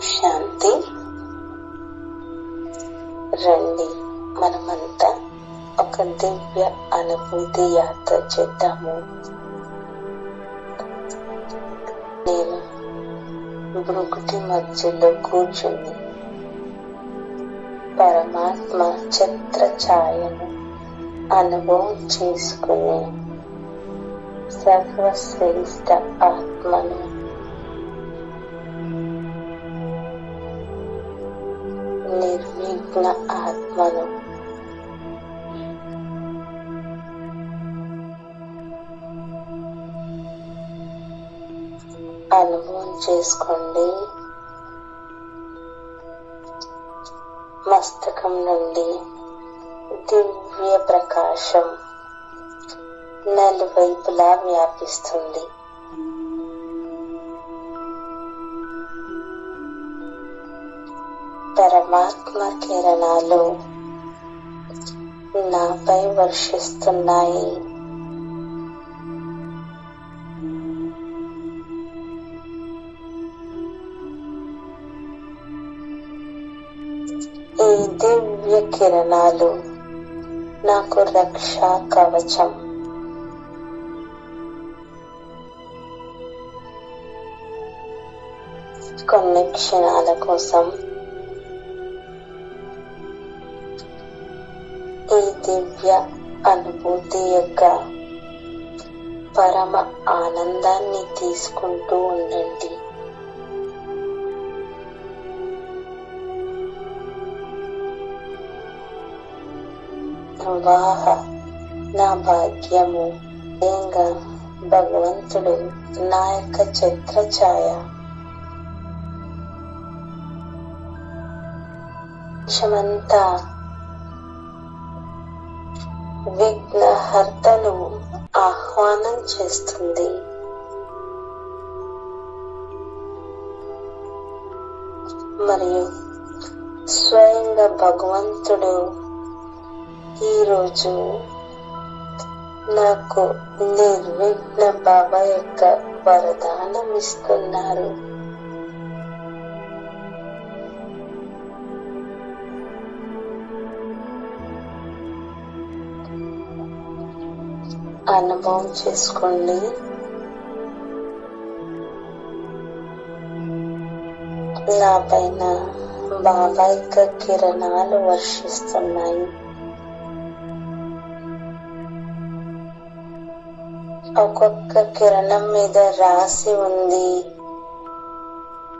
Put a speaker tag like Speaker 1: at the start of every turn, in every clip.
Speaker 1: శాంతి. రండి మనమంతా ఒక దివ్య అనుభూతి యాత్ర చేద్దాము. నేను భృగుటి మధ్యలో కూర్చుని పరమాత్మ చిత్ర ఛాయను అనుభవం చేసుకునే సర్వశ్రేష్ట ఆత్మను నిర్విఘ్న ఆత్మను అనుభవం చేసుకోండి. మస్తకం నుండి దివ్య ప్రకాశం నలువైపులా వ్యాపిస్తుంది. పరమాత్మ కిరణాలు నాపై వర్షిస్తున్నాయి. ఈ దివ్య కిరణాలు నాకు రక్షా కవచం. కొన్ని క్షణాల కోసం ఈ దివ్య అనుభూతి యొక్క పరమ ఆనందాన్ని తీసుకుంటూ ఉండండి. వాహ నా భాగ్యము. ఏంగా? భగవంతుడు నా యొక్క చిత్ర ఛాయ. క్షమంతా విఘ్నహర్తను ఆహ్వానం చేస్తుంది. మరియు స్వయంగా భగవంతుడు ఈరోజు నాకు నిర్విఘ్న బాబా యొక్క వరదానం ఇస్తున్నారు అనుభవం చేసుకోండి. నా పైన బాబా యొక్క కిరణాలు వర్షిస్తున్నాయి. ఒక్కొక్క కిరణం మీద రాసి ఉంది.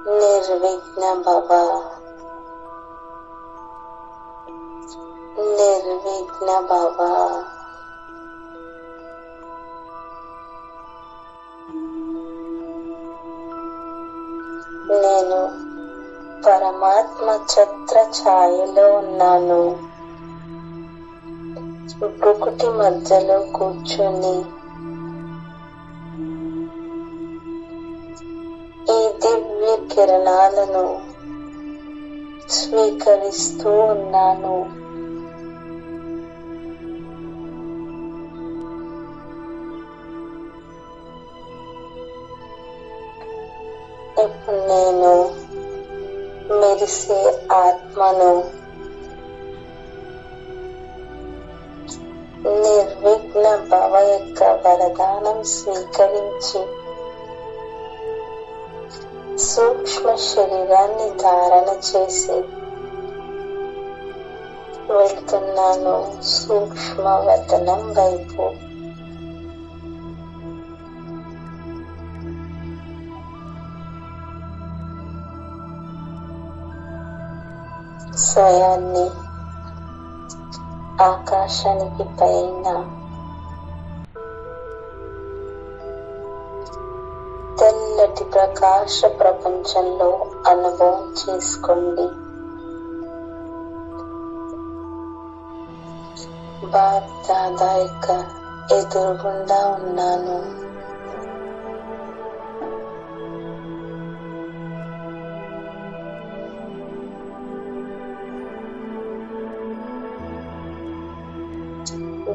Speaker 1: నిర్విఘ్న బాబా. నిర్విఘ్న బాబా. నేను పరమాత్మ ఛత్ర ఛాయలో ఉన్నాను. భృకుటి మధ్యలో కూర్చొని ఈ దివ్య కిరణాలను స్వీకరిస్తూ ఉన్నాను. నేను మెరిసే ఆత్మను నిర్విఘ్న భవ యొక్క వరదానం స్వీకరించి సూక్ష్మ శరీరాన్ని ధారణ చేసి వెళ్తున్నాను సూక్ష్మ వతనం వైపు. స్వయాన్ని ఆకాశానికి పైన తెల్లటి ప్రకాశ ప్రపంచంలో అనుభవం చేసుకోండి. బాబ్ దాదా ఎదురుగుండా ఉన్నాను.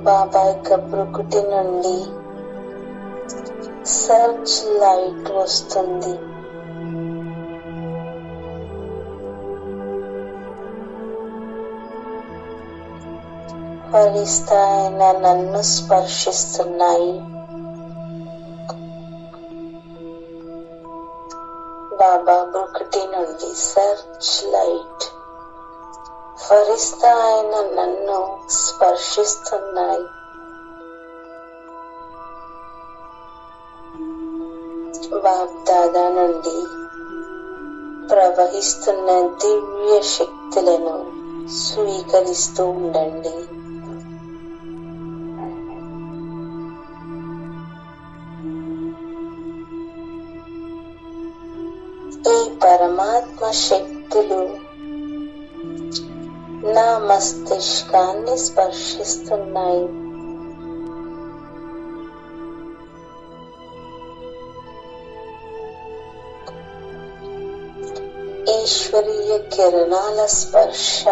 Speaker 1: బాబాయ్ కబ్రుకుటి నుండి సర్చ్ లైట్ వస్తుంది. పరిస్థాయిన నన్ను స్పర్శిస్తున్నాయి. బాబా బుకటి నుండి సర్చ్ లైట్ ఫరిస్తా నన్ను స్పర్శిస్తున్నాయి. వాగ్దాదా నుండి ప్రవహిస్తున్న దివ్య శక్తులను స్వీకరిస్తూ ఉండండి. ఈ పరమాత్మ శక్తులు నా మస్తిష్కాన్ని స్పర్శిస్తున్నాయి. ఈశ్వరీయ కిరణాల స్పర్శ.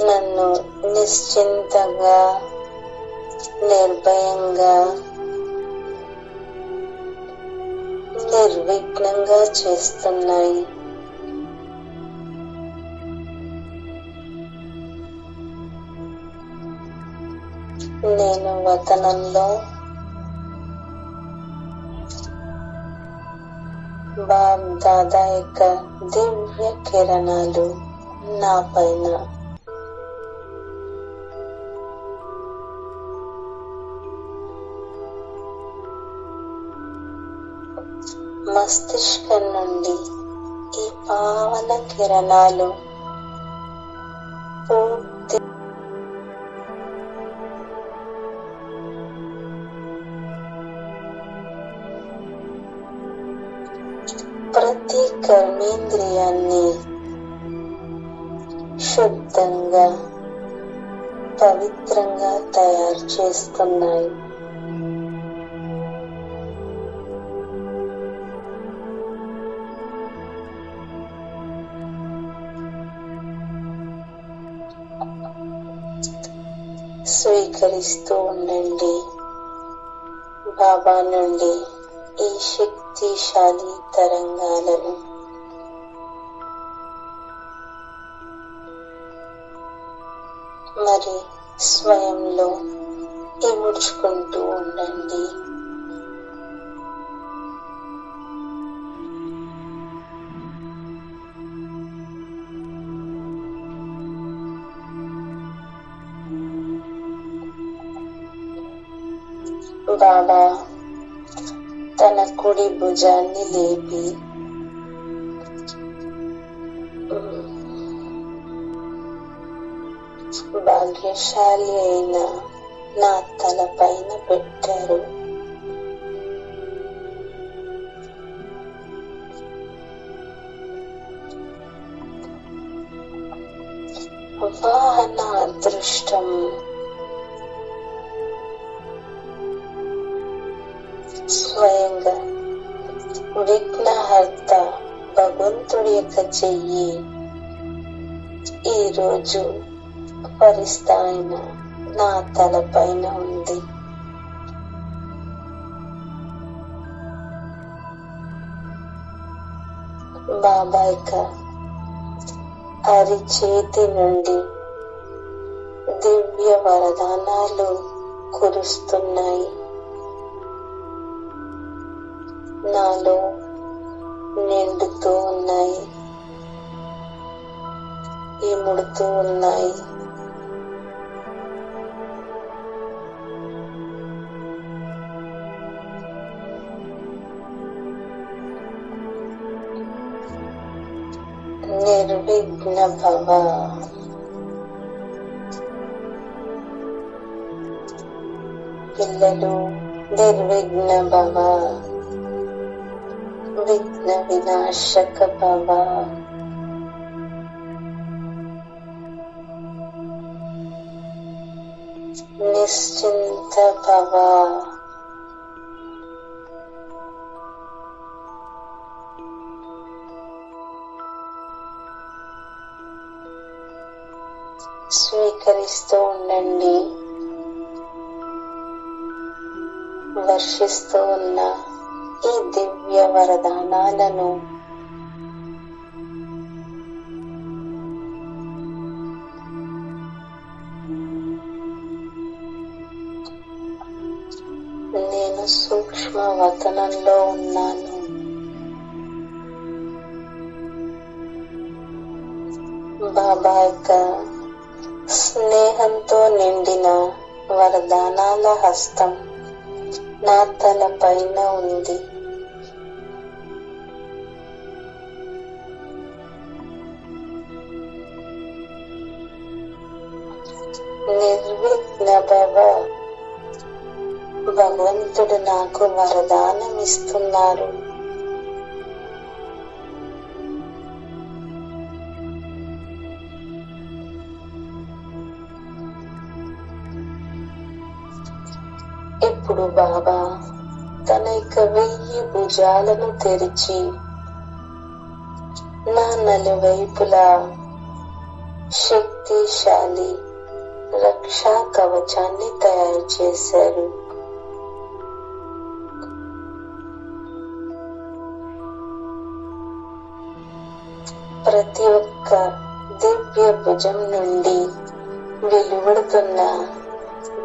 Speaker 1: నన్ను నిశ్చింతగా నిర్భయంగా నిర్విఘ్నంగా చేస్తున్నాయి. నేను వతనంలో బాబ్ దాదా యొక్క దివ్య కిరణాలు నా పైన మస్తిష్కం నుండి ఈ పావన కిరణాలు పూర్తి. ప్రతి కర్మేంద్రియాన్ని శుద్ధంగా పవిత్రంగా తయారు చేస్తున్నాయి. స్వీకరిస్తూ ఉండండి బాబా నుండి ఈ శక్తిశాలి తరంగాలను. మరి స్వయంలో ఇముడ్చుకుంటూ ఉండండి. బాబా తన కుడి భుజాన్ని లేపి భాగ్యశాలి అయిన నా తల పైన పెట్టారు వాహన అదృష్టం అర్థ భగవంతుడి యొక్క చెయ్యి. ఈరోజు పరిస్థాయిన నా తలపైన ఉంది. బాబాయ్ అరి చేతి నుండి దివ్య వరదానాలు కురుస్తున్నాయి. నాలో నిండుతూ ఉన్నాయి ఇముడుతూ ఉన్నాయి నిర్విఘ్న భవ పిల్లలు నిర్విఘ్న భవ విఘ్న వినాశక భవ నిశ్చింత భవ స్వీకరిస్తూ ఉండండి. వర్షిస్తూ ఉన్న ఈ దివ్య దివ్య వరదానాలను నేను సూక్ష్మ వతనంలో ఉన్నాను. బాబా యొక్క స్నేహంతో నిండిన వరదానాల హస్తం నా తల పైన ఉంది. నిర్విఘ్న భగవంతుడు నాకు వరదానం ఇస్తున్నారు. ఇప్పుడు బాబా తన యొక్క వెయ్యి భుజాలను తెరిచి నా నలువైపులా శక్తిశాలి రక్షా కవచాన్ని తయారు చేశారు. ప్రతి ఒక్క దివ్య భుజం నుండి వెలువడుతున్న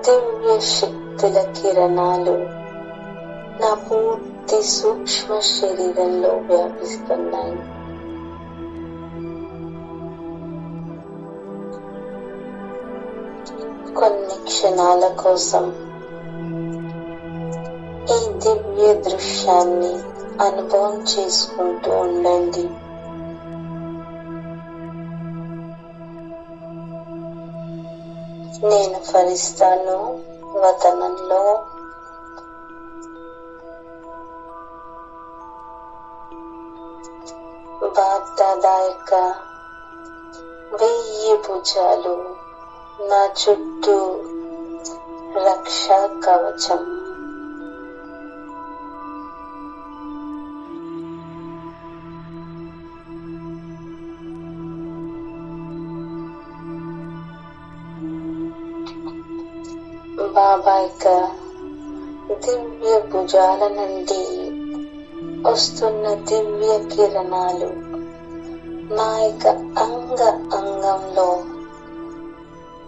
Speaker 1: దివ్య శక్తుల కిరణాలు నా పూర్తి సూక్ష్మ శరీరంలో వ్యాపిస్తున్నాయి. క్షణాల కోసం ఈ దివ్య దృశ్యాన్ని అనుభవం చేసుకుంటూ ఉండండి. నేను ఫలిస్తాను వతనంలో బాగ్దాదా యొక్క వెయ్యి భుజాలు నా చుట్టూ రక్షా కవచం బాబా యొక్క దివ్య భుజాల నుండి వస్తున్న దివ్య కిరణాలు నా యొక్క అంగ అంగంలో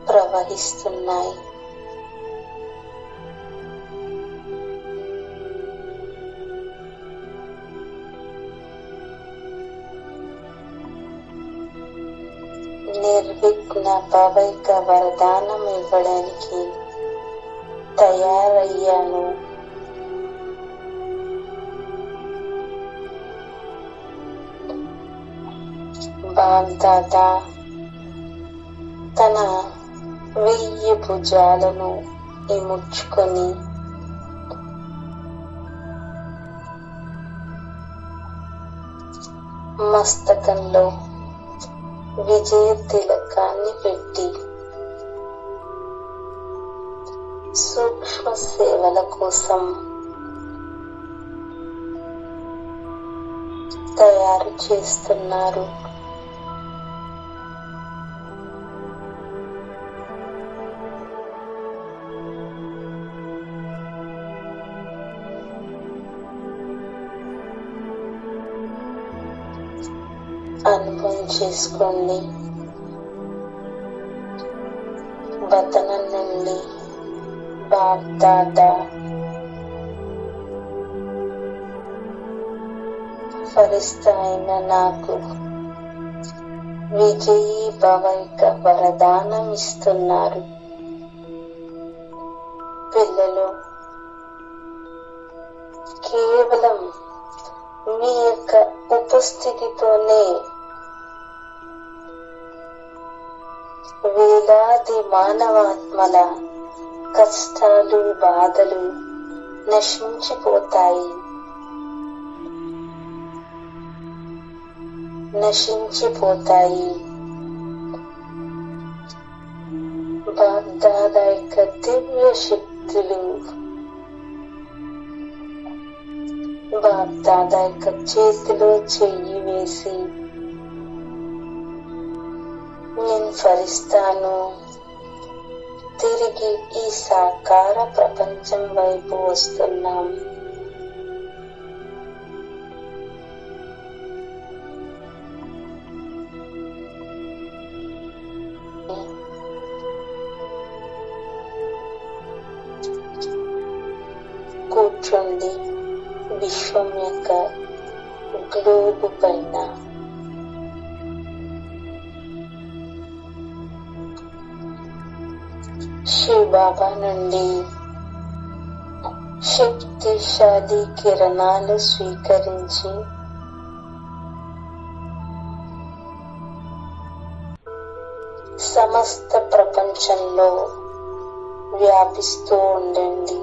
Speaker 1: ప్రవహిస్తున్నాయి. నా భవైక వరదానం ఇవ్వడానికి తయారయ్యాను. బాగ్దాదా తన వెయ్యి భుజాలను ఇముడ్చుకొని మస్తకంలో విజయ తిలకాన్ని పెట్టి సూక్ష్మ సేవల కోసం తయారు చేస్తున్నారు. చేసుకోండి వతనం నుండి బాగ్దాదా ఫలిస్తాయిన నాకు విజయీ భవైక వరదానం ఇస్తున్నారు పిల్లలు కేవలం మీ యొక్క ఉపస్థితితోనే వేలాది మానవాత్మల కష్టాలు బాధలు నశించిపోతాయి. నశించిపోతాయి. బాగ్దాద యొక్క దివ్య శక్తులు. బాగ్దాద యొక్క చేతిలో చెయ్యి వేసి నేను ఫరిస్తాను తిరిగి ఈ సాకార ప్రపంచం వైపు వస్తున్నాం. కూర్చోండి. విశ్వం యొక్క గ్లోబు పైన బాబా నుండి శక్తిశాలి కిరణాలు స్వీకరించి సమస్త ప్రపంచంలో వ్యాపిస్తూ ఉండండి.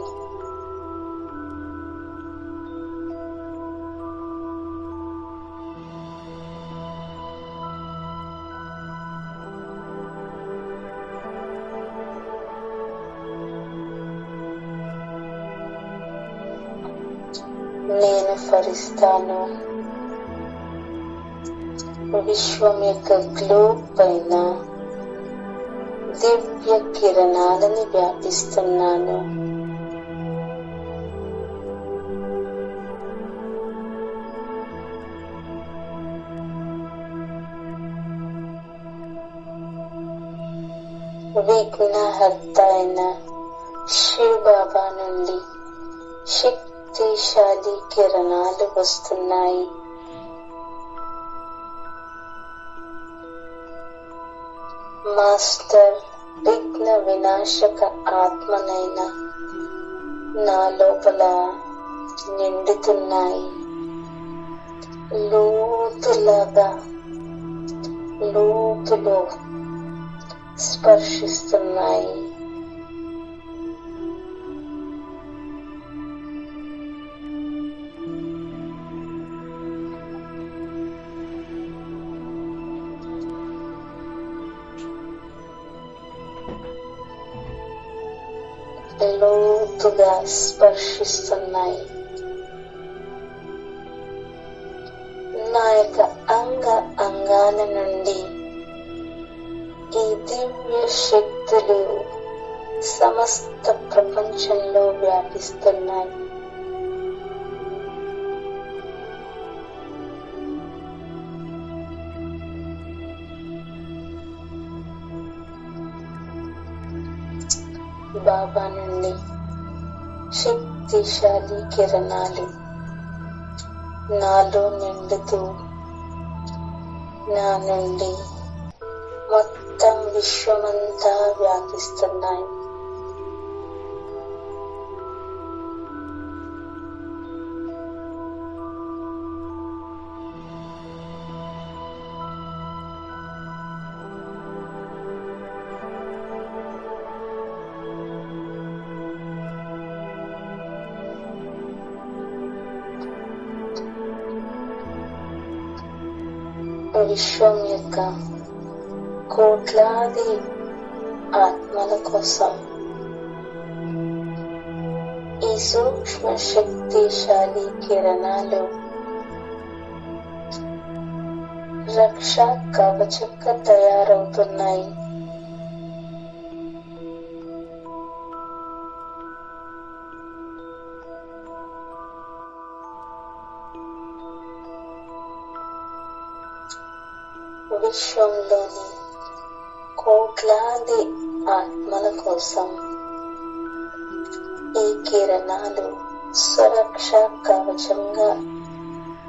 Speaker 1: నేను ఫరిస్తాను విశ్వం యొక్క గ్లోబ్ పైన దివ్య కిరణాలని వ్యాపిస్తున్నాను. విఘ్నహర్త అయిన శివ బాబా నుండి శక్తిశాలి కిరణాలు వస్తున్నాయి. మాస్టర్ విఘ్న వినాశక ఆత్మనైన నా లోపల నిండుతున్నాయి. లోతులాగా లోతులో స్పర్శిస్తున్నాయి. స్పర్శిస్తున్నాయి. నా యొక్క అంగ అంగాల నుండి ఈ దివ్య శక్తులు సమస్త ప్రపంచంలో వ్యాపిస్తున్నాయి. బాబా నుండి శక్తిశాలి కిరణాలు నాలో నిండుతూ నా నుండి మొత్తం విశ్వమంతా వ్యాపిస్తున్నాయి. విశ్వం యొక్క కోట్లాది ఆత్మల కోసం ఈ సూక్ష్మ శక్తిశాలి కిరణాలు రక్ష కవచక్క తయారవుతున్నాయి. విశ్వంలోని కోట్లాది ఆత్మల కోసం ఈ కిరణాలు సురక్ష కవచంగా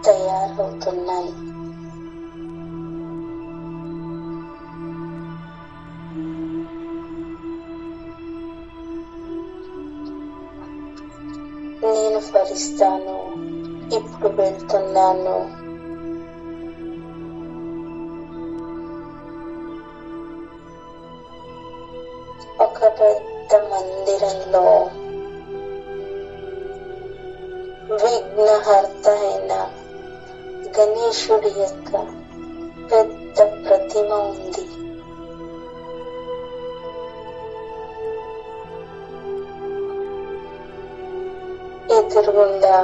Speaker 1: తయారవుతున్నాయి. నేను ఫలిస్తాను ఇప్పుడు వెళ్తున్నాను. ఎదురుగుండా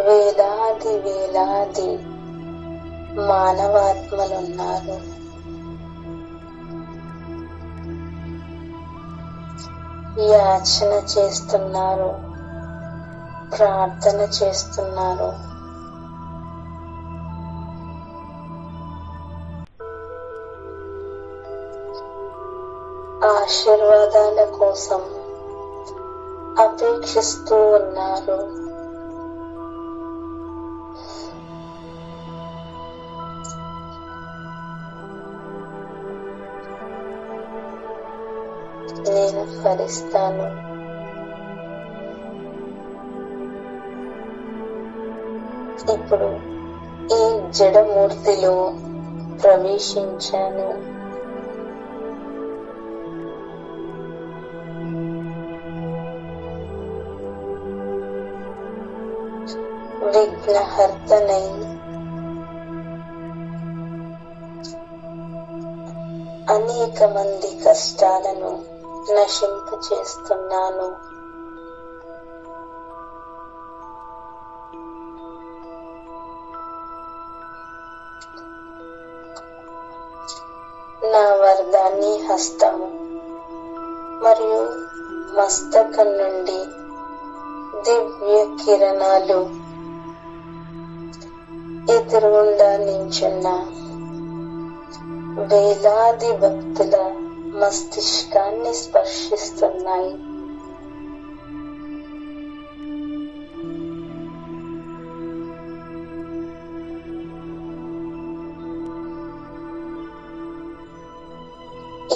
Speaker 1: వేలాది వేలాది మానవాత్మలున్నారు. యాచన చేస్తున్నారు. ప్రార్థన చేస్తున్నారు. ఆశీర్వాదాల కోసం అపేక్షిస్తూ ఉన్నారు నేను ఫలిస్తాను. ఇప్పుడు ఈ జడమూర్తిలో ప్రవేశించాను. విఘ్నహర్తనై అనేక మంది కష్టాలను నశింపచేస్తున్నాను నా వరదాన్ని హస్తము మరియు మస్తకం నుండి దివ్య కిరణాలు ఎదురుగుండా నించున్న వేలాది భక్తుల మస్తిష్కాన్ని స్పర్శిస్తున్నాయి.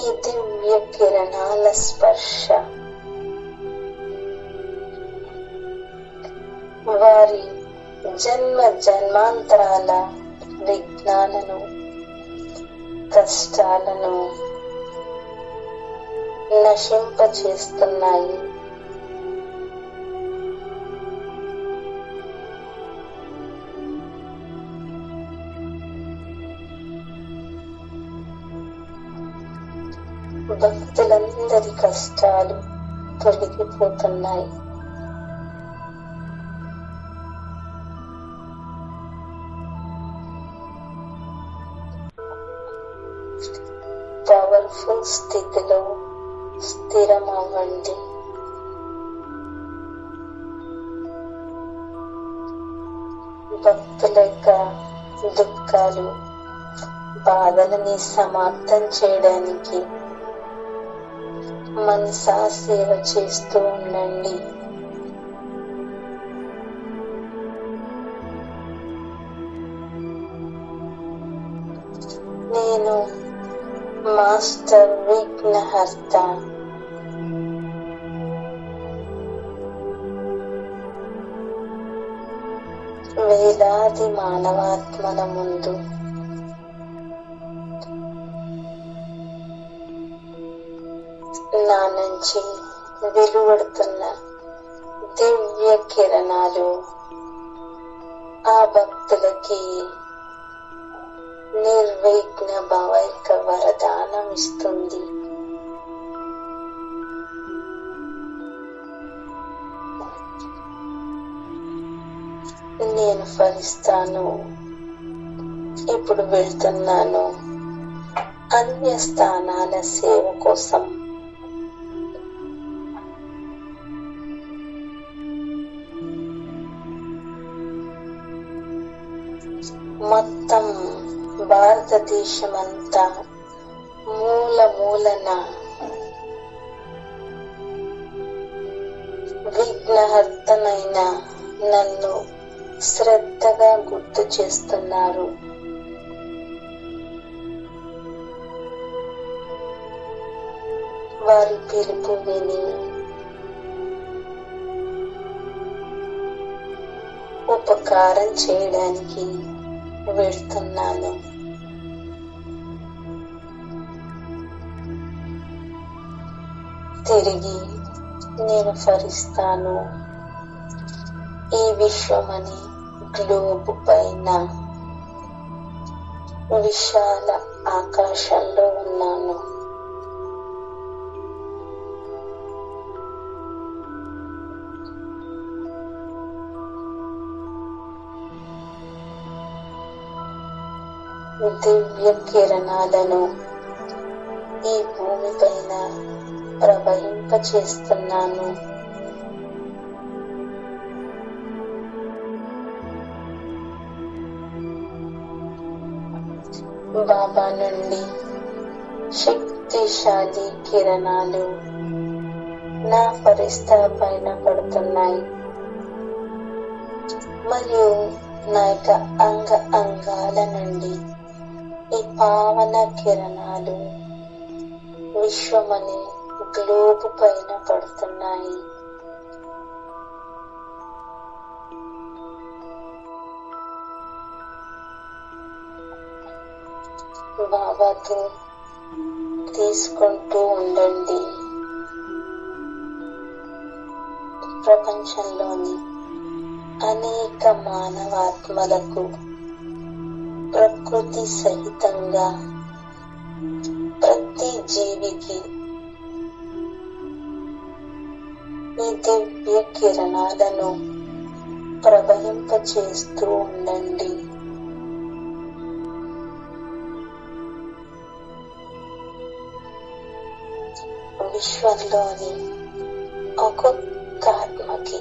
Speaker 1: ఈ దివ్య కిరణాల స్పర్శ వారి జన్మ జన్మాంతరాల విఘ్నాలను కష్టాలను నశింపచేస్తున్నాయి. భక్తులందరి కష్టాలు తొలగిపోతున్నాయి. దుఃఖాలు బాధలని సమాప్తం చేయడానికి మనసా సేవ చేస్తూ ఉండండి. నేను మాస్టర్ విఘ్నహర్త. వేలాది మానవాత్మల ముందు. నా నుంచి వెలువడుతున్న దివ్య కిరణాలు ఆ భక్తులకి నిర్విఘ్న భావైక వరదానం ఇస్తుంది. నేను ఫలిస్తాను. ఇప్పుడు వెళ్తున్నాను. అన్య స్థానాల సేవ కోసం. మొత్తం భారతదేశమంతా మూల మూలన విఘ్నహర్తనైన నన్ను శ్రద్ధగా గుర్తు చేస్తున్నారు. వారి పిలుపు విని ఉపకారం చేయడానికి వెళ్తున్నాను. తిరిగి నేను ఫరిస్తాను. ఈ విశ్వమని గ్లోబు పైన విశాల ఆకాశంలో ఉన్నాను. దివ్య కిరణాలను ఈ భూమిపైన ప్రవహింపచేస్తున్నాను. బాబా నుండి శక్తిశాలి కిరణాలు నా పరిస్థా పైన పడుతున్నాయి. మరియు నా యొక్క అంగ అంగాల నుండి ఈ పావన కిరణాలు విశ్వమని గ్లోబ్ పైన పడుతున్నాయి. బాబాతో తీసుకుంటూ ఉండండి. ప్రపంచంలోని అనేక మానవాత్మలకు ప్రకృతి సహితంగా ప్రతి జీవికి మీ దివ్య కిరణాలను ప్రవహింపచేస్తూ ఉండండి. విశ్వంలోని ఒక్కొక్క ఆత్మకి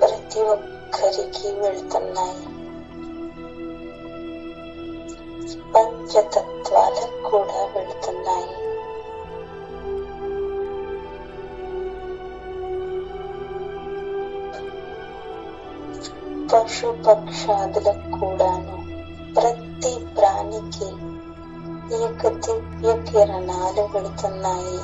Speaker 1: ప్రతి ఒక్కరికి వెళ్తున్నాయి. పంచతత్వాలకు కూడా వెళుతున్నాయి. పశు పక్షాదులకు కూడాను ప్రతి ప్రాణికి ఈ యొక్క దివ్య కిరణాలు వెళుతున్నాయి